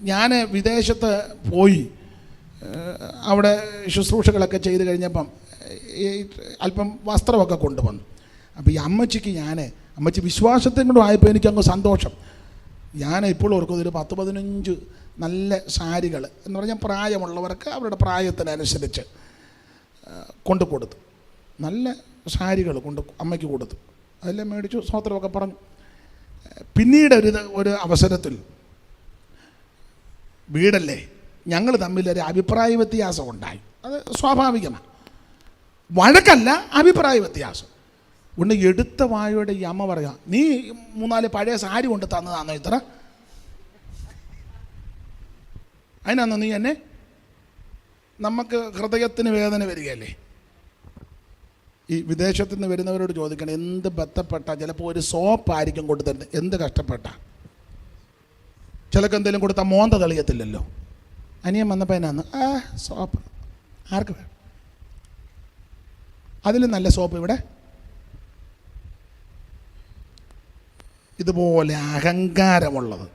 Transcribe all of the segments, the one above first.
ഞാൻ വിദേശത്ത് പോയി അവിടെ ശുശ്രൂഷകളൊക്കെ ചെയ്ത് കഴിഞ്ഞപ്പം അല്പം വസ്ത്രമൊക്കെ കൊണ്ടുവന്നു. അപ്പോൾ ഈ അമ്മച്ചിക്ക് ഞാൻ അമ്മച്ചി വിശ്വാസത്തിനും കൂടെ ആയപ്പോൾ എനിക്കങ്ങ് സന്തോഷം. ഞാൻ ഇപ്പോൾ ഓർക്കുന്നത് ഒരു പത്ത് പതിനഞ്ച് നല്ല സാരികൾ എന്ന് പറഞ്ഞാൽ പ്രായമുള്ളവർക്ക് അവരുടെ പ്രായത്തിനനുസരിച്ച് കൊണ്ടു കൊടുത്തു. നല്ല സാരികൾ കൊണ്ട് അമ്മയ്ക്ക് കൊടുത്തു. അതെല്ലാം മേടിച്ചു സ്വോത്രമൊക്കെ പറഞ്ഞു. പിന്നീട് ഒരു ഒരു അവസരത്തിൽ വീടല്ലേ? ഞങ്ങൾ തമ്മിലൊരു അഭിപ്രായ വ്യത്യാസം ഉണ്ടായി. അത് സ്വാഭാവികമാണ്. വഴക്കല്ല അഭിപ്രായ വ്യത്യാസം. ഉണ്ട് എടുത്ത വായുടെ ഈ അമ്മ പറയാം നീ മൂന്നാൽ പഴയ സാരി കൊണ്ട് തന്നതാണോ ഇത്ര? അതിനാന്നോ നീ എന്നെ? നമുക്ക് ഹൃദയത്തിന് വേദന വരികയല്ലേ? ഈ വിദേശത്തു നിന്ന് വരുന്നവരോട് ചോദിക്കണം എന്ത് ബന്ധപ്പെട്ട ചിലപ്പോൾ ഒരു സോപ്പായിരിക്കും കൊണ്ടുതരുന്നത് എന്ത് കഷ്ടപ്പെട്ട? ചിലക്ക് എന്തെങ്കിലും കൊടുത്താൽ മോന്ത തെളിയത്തില്ലല്ലോ. അനിയൻ വന്നപ്പോൾ എന്നാന്ന്? ആ സോപ്പ്. ആർക്ക് വേണം? അതിലും നല്ല സോപ്പ് ഇവിടെ. ഇതുപോലെ അഹങ്കാരമുള്ളത്.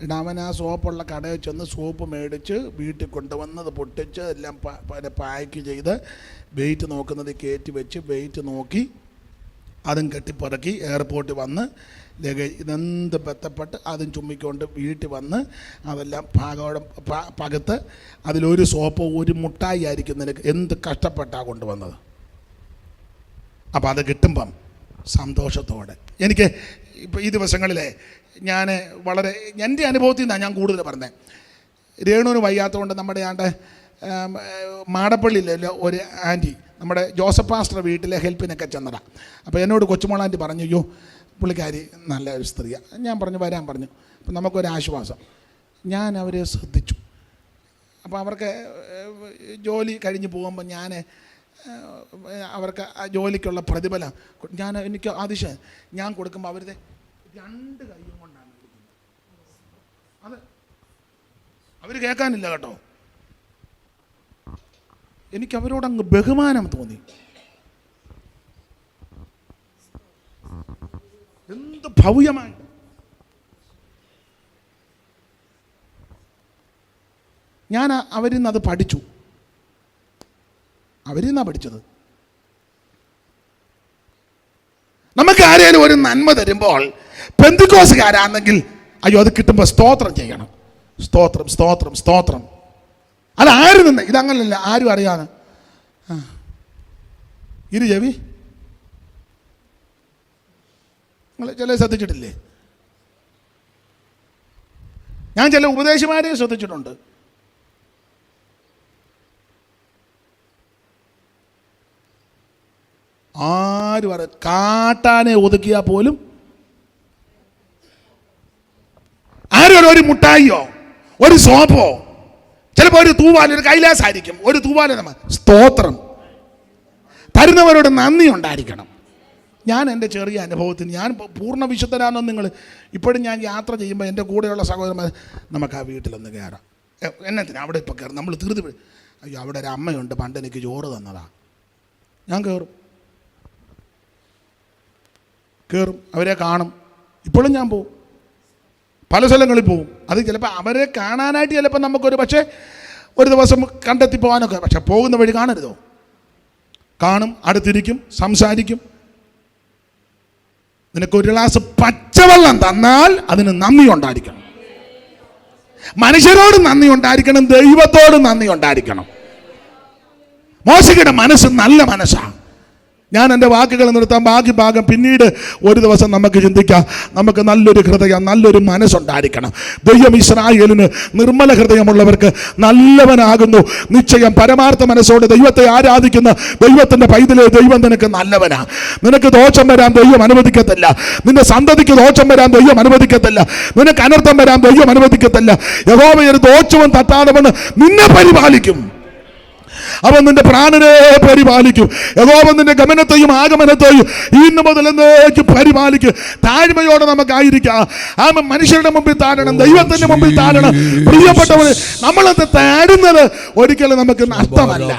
ഇടാമൻ ആ സോപ്പുള്ള കടയിൽ ചെന്ന് സോപ്പ് മേടിച്ച് വീട്ടിൽ കൊണ്ടുവന്നത് പൊട്ടിച്ച് എല്ലാം പ- പ- പായ്ക്ക് ചെയ്ത് വെയിറ്റ് നോക്കുന്നത് കയറ്റി വെച്ച് വെയിറ്റ് നോക്കി അതും കെട്ടിപ്പറക്കി എയർപോർട്ടിൽ വന്ന് ലഗേജ് ഇതെന്ത് ബന്ധപ്പെട്ട് അതും ചുമ്മിക്കൊണ്ട് വീട്ടിൽ വന്ന് അതെല്ലാം പ- പകത്ത് അതിലൊരു സോപ്പ് ഒരു മുട്ടായി ആയിരിക്കും നിനക്ക്. എന്ത് കഷ്ടപ്പെട്ടാണ് കൊണ്ടുവന്നത്? അപ്പോൾ അത് കിട്ടുമ്പം സന്തോഷത്തോടെ. എനിക്ക് ഇപ്പോൾ ഈ ദിവസങ്ങളിലെ ഞാൻ വളരെ എന്റെ അനുഭവത്തിൽ നിന്നാണ് ഞാൻ കൂടുതൽ പറഞ്ഞത് രേണുവിന് വയ്യാത്തതുകൊണ്ട് നമ്മുടെ ആണ്ട് മാടപ്പള്ളിയിലെ ഒരു ആന്റി നമ്മുടെ ജോസഫ് പാസ്റ്റർ വീട്ടിലെ ഹെൽപ്പിനൊക്കെ ചെന്നടാ അപ്പോൾ എന്നോട് കൊച്ചുമോളാന്റി പറഞ്ഞു അയ്യോ പുള്ളിക്കാരി നല്ല ഒരു സ്ത്രീയാണ് ഞാൻ പറഞ്ഞു വരാൻ പറഞ്ഞു. അപ്പം നമുക്കൊരു ആശ്വാസം. ഞാൻ അവരെ ശ്രദ്ധിച്ചു. അപ്പോൾ അവർക്ക് ജോലി കഴിഞ്ഞ് പോകുമ്പോൾ ഞാൻ അവർക്ക് ആ ജോലിക്കുള്ള പ്രതിഫലം ഞാൻ എനിക്ക് അതിശയം. ഞാൻ കൊടുക്കുമ്പോൾ അവരുടെ രണ്ട് കൈയും കൊണ്ടാണ് അത് അവർ കേൾക്കാനില്ല കേട്ടോ. എനിക്ക് അവരോട് അങ്ങ് ബഹുമാനം തോന്നി. എന്ത് ഭവ്യമായി ഞാൻ അവരിൽ നിന്ന് അത് പഠിച്ചു. അവരിൽ നിന്നാണ് പഠിച്ചത്. നമുക്ക് ആരെങ്കിലും ഒരു നന്മ തരുമ്പോൾ പെന്തുക്കോസുകാരാണെങ്കിൽ അയ്യോ അത് കിട്ടുമ്പോൾ സ്തോത്രം ചെയ്യണം. സ്തോത്രം സ്തോത്രം സ്തോത്രം. അത് ആര് നിന്ന്? ഇതങ്ങനല്ല ആരും അറിയാതെ. ആ. ഇരു ചെവി. നിങ്ങൾ ചില ശ്രദ്ധിച്ചിട്ടില്ലേ? ഞാൻ ചില ഉപദേശമാരെ ശ്രദ്ധിച്ചിട്ടുണ്ട്. ആര് പറ കാട്ടാനെ ഒതുക്കിയാൽ പോലും ആരും ഒരു മുട്ടായിയോ? ഒരു സോപ്പോ? ചിലപ്പോൾ ഒരു തൂവാല ഒരു കൈലാസായിരിക്കും. ഒരു തൂവാല നമ്മ സ്തോത്രം. തരുന്നവരോട് നന്ദി ഉണ്ടായിരിക്കണം. ഞാൻ എന്റെ ചെറിയ അനുഭവത്തിൽ ഞാൻ പൂർണ വിശുദ്ധരാണെന്ന് നിങ്ങൾ ഇപ്പോഴും ഞാൻ യാത്ര ചെയ്യുമ്പോൾ എന്റെ കൂടെയുള്ള സഹോദരന്മാർ നമുക്ക് ആ വീട്ടിലൊന്ന് കയറാം. എ, എന്നത്തിന് അവിടെ ഇപ്പോൾ കയറും. നമ്മൾ തീർത്ത് അയ്യോ അവിടെ ഒരു അമ്മയുണ്ട്. പണ്ട് എനിക്ക് ചോറ് തന്നതാ. ഞാൻ കയറും. കയറും. അവരെ കാണും. ഇപ്പോഴും ഞാൻ പോവും. പല സ്ഥലങ്ങളിൽ പോവും. അത് ചിലപ്പോൾ അവരെ കാണാനായിട്ട് ചിലപ്പോൾ നമുക്കൊരു പക്ഷേ ഒരു ദിവസം കണ്ടെത്തി പോകാനൊക്കെ പക്ഷെ പോകുന്ന വഴി കാണരുതോ? കാണും അടുത്തിരിക്കും സംസാരിക്കും. നിനക്ക് ഒരു ഗ്ലാസ് പച്ചവെള്ളം തന്നാൽ അതിന് നന്ദി ഉണ്ടായിരിക്കണം. മനുഷ്യരോട് നന്ദി ഉണ്ടായിരിക്കണം ദൈവത്തോട് നന്ദി ഉണ്ടായിരിക്കണം. മോശയുടെ മനസ്സ് നല്ല മനസ്സാണ്. ഞാൻ എന്റെ വാക്കുകൾ നിർത്താൻ ബാക്കി ഭാഗം പിന്നീട് ഒരു ദിവസം നമുക്ക് ചിന്തിക്കാം. നമുക്ക് നല്ലൊരു ഹൃദയം നല്ലൊരു മനസ്സുണ്ടായിരിക്കണം. ദൈവം ഇസ്രായേലിന് നിർമ്മല ഹൃദയമുള്ളവർക്ക് നല്ലവനാകുന്നു. നിശ്ചയം പരമാർത്ഥ മനസ്സോടെ ദൈവത്തെ ആരാധിക്കുന്ന ദൈവത്തിന്റെ പൈതലെ ദൈവം നിനക്ക് നല്ലവനാ. നിനക്ക് ദോഷം വരാൻ ദൈവം അനുവദിക്കത്തില്ല. നിന്റെ സന്തതിക്ക് ദോഷം വരാൻ ദൈവം അനുവദിക്കത്തില്ല. നിനക്ക് അനർത്ഥം വരാൻ ദൈവം അനുവദിക്കത്തില്ല. യഹോവയൊരു ദോഷവും തട്ടാതെ നിന്നെ പരിപാലിക്കും. അവൻ നിന്റെ പ്രാണനെ പരിപാലിക്കും. യഹോവ നിന്റെ ഗമനത്തെയും ആഗമനത്തെയും ഇന്ന് മുതൽ എന്നേക്ക് പരിപാലിക്കും. താഴ്മയോടെ നമുക്കായിരിക്കാം. ആ മനുഷ്യരുടെ മുമ്പിൽ താഴണം ദൈവത്തിന്റെ മുമ്പിൽ താഴണം. പ്രിയപ്പെട്ടവർ നമ്മളത് താഴുന്നത് ഒരിക്കലും നമുക്ക് നഷ്ടമല്ല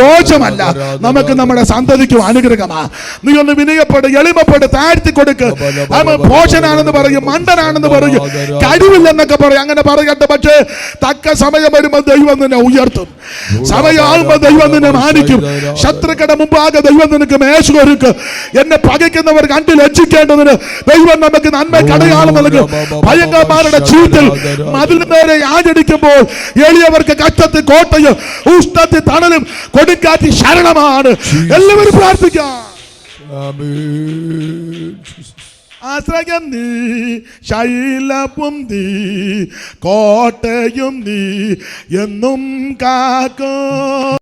ദോഷമല്ല. നമുക്ക് നമ്മുടെ സന്തതിക്കും അനുഗ്രഹമാ. നീ ഒന്ന് വിനയപ്പെട് എളിമപ്പെട് താഴ്ത്തി കൊടുക്ക്. അവൻ ഭോഷനാണെന്ന് പറയും മണ്ടനാണെന്ന് പറയും. കഴിവില്ലെന്നൊക്കെ പറയും. അങ്ങനെ പറയട്ടെ പക്ഷേ തക്ക സമയം വരുമ്പോൾ ദൈവം നിന്നെ ഉയർത്തും. സമയമാകുമ്പോൾ ദൈവം നിന്നെ മാനിക്കും ശത്രുക്കളുടെ മുമ്പാകെ ദൈവം നിനക്ക് മേശൊരുക്ക് എന്നെ പകയ്ക്കുന്നവർ കണ്ടു ലജ്ജിക്കേണ്ടതിന് ദൈവം നമുക്ക് നന്മ കടയാളം നൽകും. ഭയങ്കരമാരുടെ ചീറ്റിൽ മതിലിന് നേരെ ആചരിക്കുമ്പോൾ എളിയവർക്ക് കഷ്ടത്ത് കോട്ടയും ഉഷ്ണത്തിൽ തണലും കൊടുക്കാറ്റി ശരണമാണ്. എല്ലാവരും പ്രാർത്ഥിക്കാം. ആശ്രയം നീ ശൈലവും നീ കോട്ടയും നീ എന്നും കാക്കും.